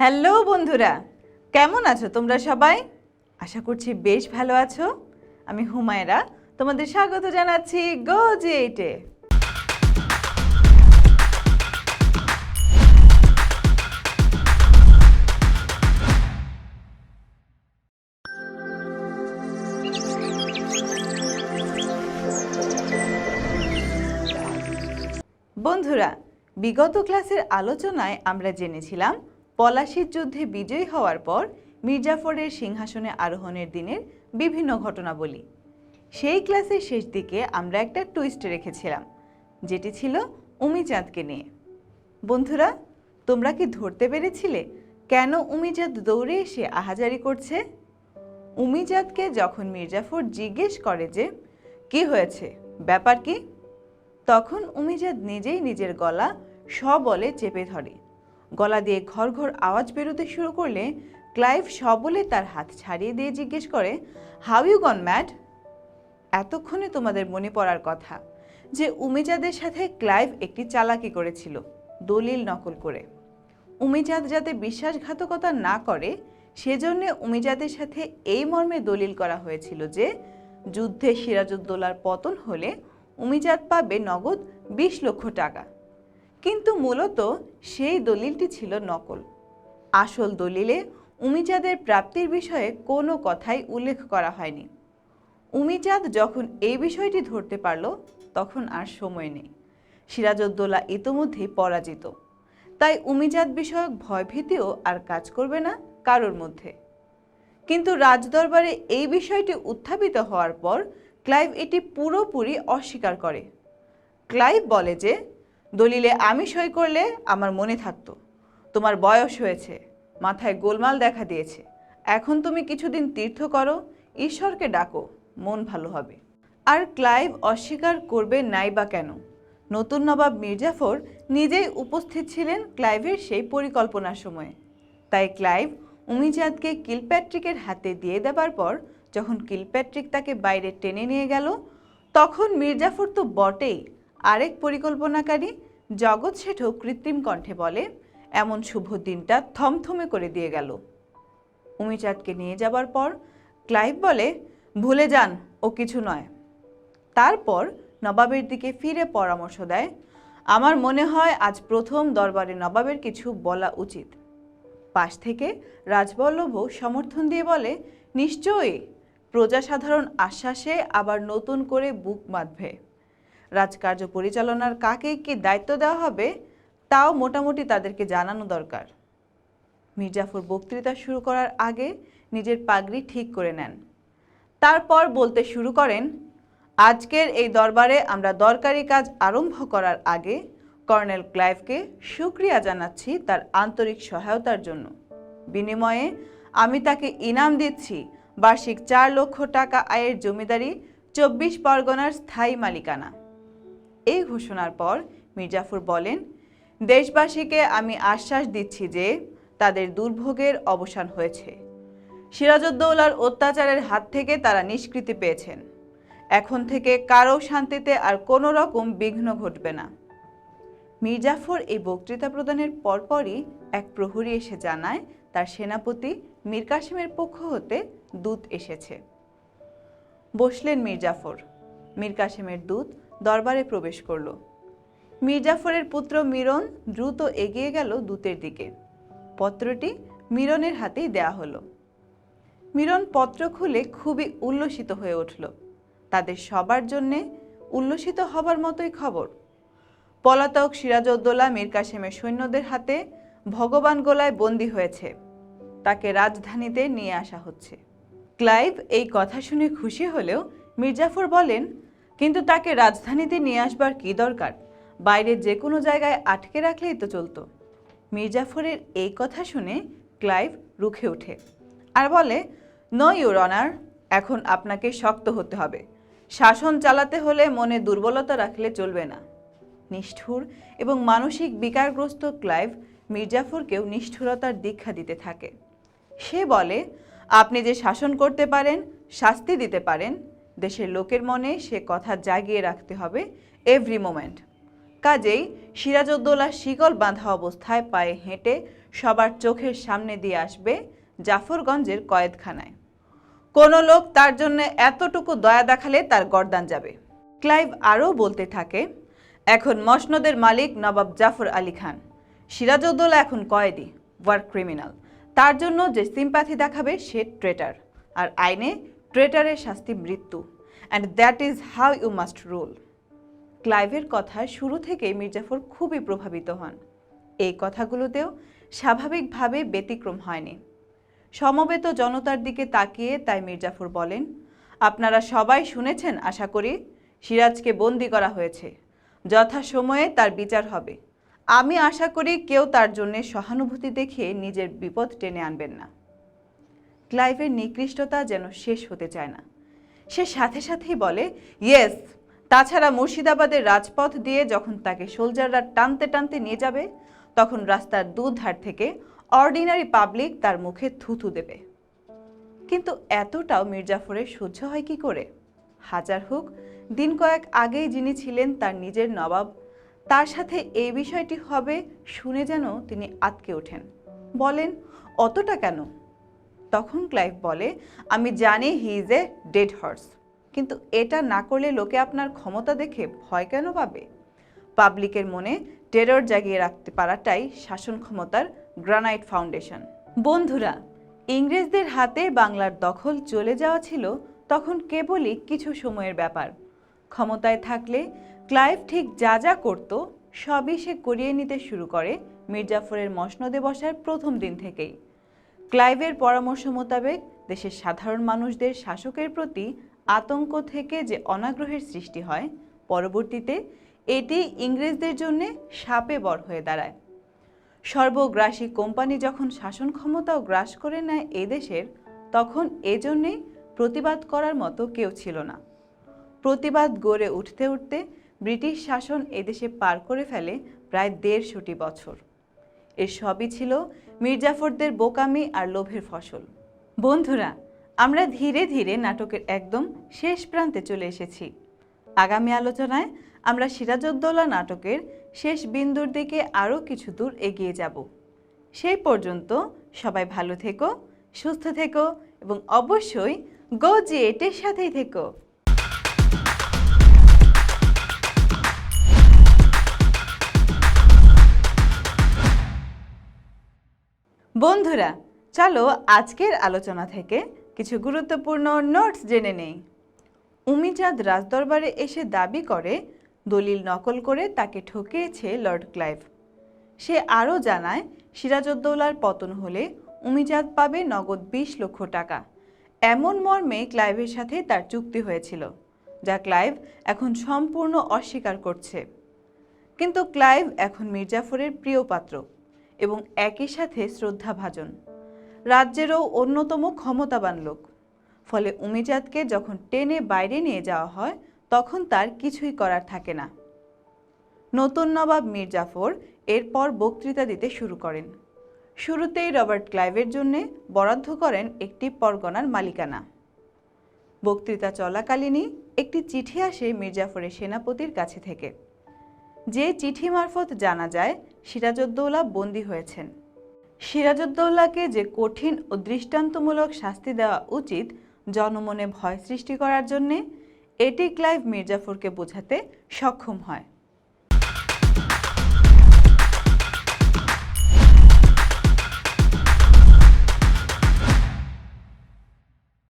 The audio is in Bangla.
হ্যালো বন্ধুরা, কেমন আছো তোমরা সবাই? আশা করছি বেশ ভালো আছো। আমি হুমায়রা, তোমাদের স্বাগত জানাচ্ছি গো জি এইটে বন্ধুরা, বিগত ক্লাসের আলোচনায় আমরা জেনেছিলাম পলাশির যুদ্ধে বিজয়ী হওয়ার পর মির্জাফরের সিংহাসনে আরোহণের দিনের বিভিন্ন ঘটনাবলী। সেই ক্লাসের শেষ দিকে আমরা একটা টুইস্ট রেখেছিলাম, যেটি ছিল উমিচাঁদকে নিয়ে। বন্ধুরা, তোমরা কি ধরতে পেরেছিলে কেন উমিচাঁদ দৌড়ে এসে আহাজারি করছে? উমিচাঁদকে যখন মির্জাফর জিজ্ঞেস করে যে, কি হয়েছে? ব্যাপার কি? তখন উমিজাদ নিজেই নিজের গলা সবলে চেপে ধরে। গলা দিয়ে ঘর ঘর আওয়াজ বেরোতে শুরু করলে ক্লাইভ সবলে তার হাত ছাড়িয়ে দিয়ে জিজ্ঞেস করে হাউ ইউ গন ম্যাড এতক্ষণে তোমাদের মনে পড়ার কথা যে উমিজাদের সাথে ক্লাইভ একটি চালাকি করেছিল, দলিল নকল করে। উমিজাদ যাতে বিশ্বাসঘাতকতা না করে, সেজন্য উমিজাদের সাথে এই মর্মে দলিল করা হয়েছিল যে যুদ্ধে সিরাজউদ্দৌলার পতন হলে উমিজাদ পাবে নগদ বিশ লক্ষ টাকা। কিন্তু মূলত সেই দলিলটি ছিল নকল। আসল দলিলে উমিজাদের প্রাপ্তির বিষয়ে কোনো কথাই উল্লেখ করা হয়নি। উমিচাঁদ যখন এই বিষয়টি ধরতে পারল, তখন আর সময় নেই। সিরাজউদ্দৌলা ইতোমধ্যেই পরাজিত। তাই উমিজাদ বিষয়ক ভয়ভীতিও আর কাজ করবে না কারোর মধ্যে। কিন্তু রাজদরবারে এই বিষয়টি উত্থাপিত হওয়ার পর ক্লাইভ এটি পুরোপুরি অস্বীকার করে। ক্লাইভ বলে যে দলিলে আমি সই করলে আমার মনে থাকতো। তোমার বয়স হয়েছে, মাথায় গোলমাল দেখা দিয়েছে। এখন তুমি কিছুদিন তীর্থ করো, ঈশ্বরকে ডাকো, মন ভালো হবে। আর ক্লাইভ অস্বীকার করবে নাই বা কেন? নতুন নবাব মির্জাফর নিজেই উপস্থিত ছিলেন ক্লাইভের সেই পরিকল্পনার সময়ে। তাই ক্লাইভ উমিজাদকে কিলপ্যাট্রিকের হাতে দিয়ে দেবার পর যখন কিলপ্যাট্রিক তাকে বাইরে টেনে নিয়ে গেল, তখন মির্জাফর তো বটেই আরেক পরিকল্পনাকারী জগৎ শেঠও কৃত্রিম কণ্ঠে বলে, এমন শুভ দিনটা থমথমে করে দিয়ে গেল। উমিচাঁদকে নিয়ে যাবার পর ক্লাইভ বলে, ভুলে যান, ও কিছু নয়। তারপর নবাবের দিকে ফিরে পরামর্শ দেয়, আমার মনে হয় আজ প্রথম দরবারে নবাবের কিছু বলা উচিত। পাশ থেকে রাজবল্লভও সমর্থন দিয়ে বলে, নিশ্চয়ই, প্রজাসাধারণ আশ্বাসে আবার নতুন করে বুক বাঁধবে। রাজকার্য পরিচালনার কাকে কি দায়িত্ব দেওয়া হবে, তাও মোটামুটি তাদেরকে জানানো দরকার। মির্জাফর বক্তৃতা শুরু করার আগে নিজের পাগড়ি ঠিক করে নেন। তারপর বলতে শুরু করেন, আজকের এই দরবারে আমরা দরকারি কাজ আরম্ভ করার আগে কর্নেল ক্লাইভকে সুক্রিয়া জানাচ্ছি তার আন্তরিক সহায়তার জন্য। বিনিময়ে আমি তাকে ইনাম দিচ্ছি, বার্ষিক চার লক্ষ টাকা আয়ের জমিদারি, চব্বিশ পরগনার স্থায়ী মালিকানা। এই ঘোষণার পর মির্জাফর বলেন, দেশবাসীকে আমি আশ্বাস দিচ্ছি যে তাদের দুর্ভোগের অবসান হয়েছে। সিরাজউদ্দৌলার অত্যাচারের হাত থেকে তারা নিষ্কৃতি পেয়েছেন। এখন থেকে কারও শান্তিতে আর কোনো রকম বিঘ্ন ঘটবে না। মির্জাফর এই বক্তৃতা প্রদানের পরপরই এক প্রহরী এসে জানায়, তার সেনাপতি মীর কাসিমের পক্ষ হতে দূত এসেছে। বসলেন মির্জাফর। মীর কাসিমের দূত দরবারে প্রবেশ করল। মির্জাফরের পুত্র মিরন দ্রুত এগিয়ে গেল দূতের দিকে। পত্রটি মিরনের হাতেই দেয়া হলো। মিরন পত্র খুলে খুবই উল্লসিত হয়ে উঠল। তাদের সবার জন্যে উল্লসিত হবার মতোই খবর। পলাতক সিরাজউদ্দৌলা মীর কাসেমের সৈন্যদের হাতে ভগবান গোলায় বন্দী হয়েছে। তাকে রাজধানীতে নিয়ে আসা হচ্ছে। ক্লাইভ এই কথা শুনে খুশি হলেও মির্জাফর বলেন কিন্তু তাকে রাজধানীতে নিয়ে আসবার কী দরকার? বাইরে যে কোনো জায়গায় আটকে রাখলেই তো চলতো। মির্জাফরের এই কথা শুনে ক্লাইভ রুখে ওঠে আর বলে নো ইউর অনার এখন আপনাকে শক্ত হতে হবে। শাসন চালাতে হলে মনে দুর্বলতা রাখলে চলবে না। নিষ্ঠুর এবং মানসিক বিকারগ্রস্ত ক্লাইভ মির্জাফরকেও নিষ্ঠুরতার দীক্ষা দিতে থাকে। সে বলে, আপনি যে শাসন করতে পারেন, শাস্তি দিতে পারেন দেশের লোকের মনে সে কথা জাগিয়ে রাখতে হবে এভরি মোমেন্ট কাজেই সিরাজউদ্দৌলা শিকল বাঁধা অবস্থায় পায়ে হেঁটে সবার চোখের সামনে দিয়ে আসবে জাফরগঞ্জের কয়েদখানায়। কোনো লোক তার জন্য এতটুকু দয়া দেখালে তার গরদান যাবে। ক্লাইভ আরও বলতে থাকে, এখন মসনদের মালিক নবাব জাফর আলী খান। সিরাজউদ্দৌলা এখন কয়েদি ওয়ার ক্রিমিনাল তার জন্য যে সিম্প্যাথি দেখাবে সে ট্রেটার আর আইনে ট্রেটারের শাস্তি মৃত্যু and that is how you must rule ক্লাইভের কথা শুরু থেকেই মির্জাফর খুবই প্রভাবিত হন। এই কথাগুলোতেও স্বাভাবিকভাবে ব্যতিক্রম হয়নি। সমবেত জনতার দিকে তাকিয়ে তাই মির্জাফর বলেন, আপনারা সবাই শুনেছেন, আশা করি, সিরাজকে বন্দি করা হয়েছে। যথাসময়ে তার বিচার হবে। আমি আশা করি কেউ তার জন্য সহানুভূতি দেখিয়ে নিজের বিপদ টেনে আনবেন না। ক্লাইভের নিকৃষ্টতা যেন শেষ হতে চায় না। সে সাথে সাথেই বলে, ইয়েস, তাছাড়া মুর্শিদাবাদের রাজপথ দিয়ে যখন তাকে সোলজাররা টানতে টানতে নিয়ে যাবে, তখন রাস্তার দুধার থেকে অর্ডিনারি পাবলিক তার মুখে থুথু দেবে। কিন্তু এতটাও মির্জাফরের সহ্য হয় কি করে? হাজার হোক, দিন কয়েক আগেই যিনি ছিলেন তার নিজের নবাব, তার সাথে এই বিষয়টি হবে শুনে যেন তিনি আতকে ওঠেন। বলেন, অতটা কেন? তখন ক্লাইভ বলে, আমি জানি he is a dead horse কিন্তু এটা না করলে লোকে আপনার ক্ষমতা দেখে ভয় কেন পাবে? পাবলিকের মনে টেরর জাগিয়ে রাখতে পারাটাই শাসন ক্ষমতার গ্রানাইট ফাউন্ডেশন বন্ধুরা, ইংরেজদের হাতে বাংলার দখল চলে যাওয়া ছিল তখন কেবলই কিছু সময়ের ব্যাপার। ক্ষমতায় থাকলে ক্লাইভ ঠিক যা যা করত সবই সে করিয়ে নিতে শুরু করে মির্জাফরের মসনদে বসার প্রথম দিন থেকেই। ক্লাইভের পরামর্শ মোতাবেক দেশের সাধারণ মানুষদের শাসকের প্রতি আতঙ্ক থেকে যে অনাগ্রহের সৃষ্টি হয়, পরবর্তীতে এটি ইংরেজদের জন্য সাপে বর হয়ে দাঁড়ায়। সর্বগ্রাসী কোম্পানি যখন শাসন ক্ষমতাও গ্রাস করে নেয় এই দেশের, তখন এজন্যেই প্রতিবাদ করার মতো কেউ ছিল না। প্রতিবাদ গড়ে উঠতে উঠতে ব্রিটিশ শাসন এদেশে পার করে ফেলে প্রায় দেড়শোটি বছর। এর সবই ছিল মির্জাফরদের বোকামি আর লোভের ফসল। বন্ধুরা, আমরা ধীরে ধীরে নাটকের একদম শেষ প্রান্তে চলে এসেছি। আগামী আলোচনায় আমরা সিরাজউদ্দৌলা নাটকের শেষ বিন্দুর দিকে আরও কিছু দূর এগিয়ে যাব। সেই পর্যন্ত সবাই ভালো থেকো, সুস্থ থেকো এবং অবশ্যই গো জি এটের সাথেই থেকো। বন্ধুরা, চলো আজকের আলোচনা থেকে কিছু গুরুত্বপূর্ণ নোটস জেনে নেই। উমিচাঁদ রাজদরবারে এসে দাবি করে, দলিল নকল করে তাকে ঠকিয়েছে লর্ড ক্লাইভ। সে আরও জানায়, সিরাজউদ্দৌলার পতন হলে উমিচাঁদ পাবে নগদ বিশ লক্ষ টাকা। এমন মর্মে ক্লাইভের সাথে তার চুক্তি হয়েছিল, যা ক্লাইভ এখন সম্পূর্ণ অস্বীকার করছে। কিন্তু ক্লাইভ এখন মির্জাফরের প্রিয় পাত্র। এবং একই সাথে শ্রদ্ধাভাজন। রাজ্যেরও অন্যতম ক্ষমতাবান লোক। ফলে উমিজাদকে যখন টেনে বাইরে নিয়ে যাওয়া হয়, তখন তার কিছুই করার থাকে না। নতুন নবাব মীর জাফর এরপর বক্তৃতা দিতে শুরু করেন। শুরুতেই রবার্ট ক্লাইভের জন্যে বরাদ্দ করেন একটি পরগনার মালিকানা। বক্তৃতা চলাকালীনই একটি চিঠি আসে মির্জাফরের সেনাপতির কাছে থেকে। যে চিঠি মারফত জানা যায় সিরাজউদ্দৌলা বন্দী হয়েছেন। সিরাজউদ্দৌলাকে যে কঠিন ও দৃষ্টান্তমূলক শাস্তি দেওয়া উচিত জনমনে ভয় সৃষ্টি করার জন্যে এটি ক্লাইভ মির্জাফরকে বোঝাতে সক্ষম হয়।